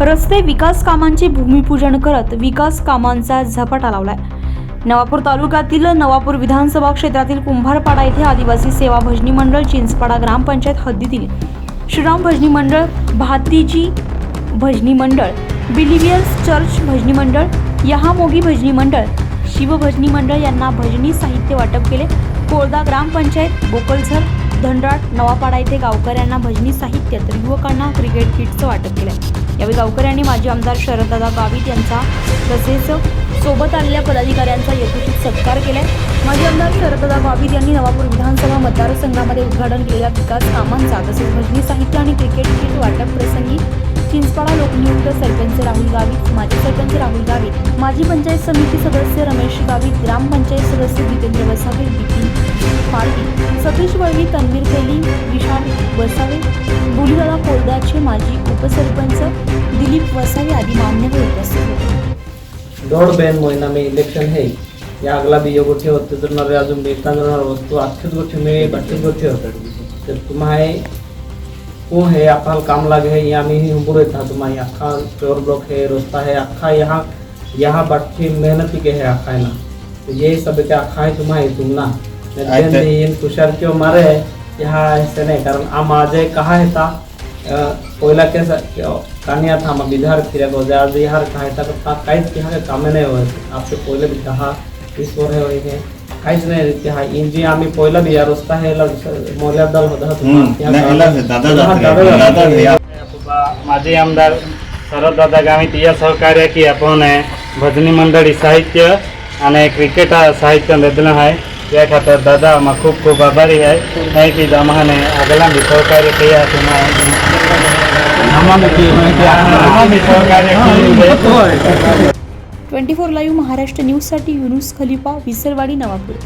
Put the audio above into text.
रस्ते विकास कामांचे भूमिपूजन करत विकास कामांचा झपाटा लावलाय. नवापूर तालुक्यातील नवापूर विधानसभा क्षेत्रातील कुंभारपाडा येथे आदिवासी सेवा भजनी मंडळ चिंचपाडा ग्रामपंचायत हद्दीतील श्रीराम भजनी मंडळ भातीजी भजनी मंडळ बिलिवियर्स चर्च भजनी मंडळ यहामोगी भजनी मंडळ शिवभजनी मंडळ यांना भजनी साहित्य वाटप केले. कोळदा ग्रामपंचायत बोकलझर धनराट नवापाडा येथे गावकऱ्यांना भजनी साहित्य तर युवकांना क्रिकेट किटचं वाटप केलं यावेळी गावकऱ्यांनी माजी आमदार शरददादा गावित यांचा तसेच सोबत आलेल्या पदाधिकाऱ्यांचा यथोचित सत्कार केलाय. माजी आमदार शरददादा गावित यांनी नवापूर विधानसभा मतदारसंघामध्ये उद्घाटन केलेल्या विकास कामांचा तसेच भजनी साहित्य आणि क्रिकेट किट वाटप प्रसंगी चिंचपाडा लोकनियुक्त सरपंच राहुल गावित माजी सरपंच राहुल गावित माजी पंचायत समिती सदस्य रमेश गावित ग्रामपंचायत सदस्य जितेंद्र वसावे बिपिन पाटील. सतीश वळवी तन्वीर तेली विशाल वसावे बुलीदादा कोलदाचे माजी उपसरपंच दिलीप वसावे आदी मान्यवर उपस्थित होते. दौड़ बैन महीना में इलेक्शन है या अगला भी ये गोठे होते. तर नरे अजून बेतांदर वस्तू अठ्ठीस गोठे में बत्तीस गोठे होते. तर तुम्हारे को है? अकाल काम लागे है या मी ही हम बुरे था तुम्हारी अक्खा प्योर ब्लॉक है रोस्ता है अक्खा यहाँ यहाँ बट्टी मेहनत के है अक्खा है ना. तो ये सब के अक्खा है तुम्हारी तुम ना आयते- इन तुषार क्यों मारे है यहाँ ऐसे नहीं कारण आम आज कहा है था पहिला कैसा कानिया था हम बिहार फिरे गो आज बिहार कहा था का काहीच की हा कामे नाही होत आपले पहिले बी दहा वीस वर हे होय हे। काहीच नाही रीती हा। इंजी आम्ही पहिला बी या रस्ता हे मोल्या दल होता हम्म, नाही, याला दादा आमदार गावित या सहकार्य की आपण भजनी मंडळी साहित्य आणि क्रिकेट साहित्य दिलं आहे या खातर दादा मग खूप खूप आभारी आहे नाही की आम्हाला अगला भी सहकार्य किया तुम्हाला आम्हाला सहकार्य केलं. ट्वेंटी फोर लाईव्ह महाराष्ट्र न्यूजसाठी युनुस खलिफा विसरवाडी नवापूर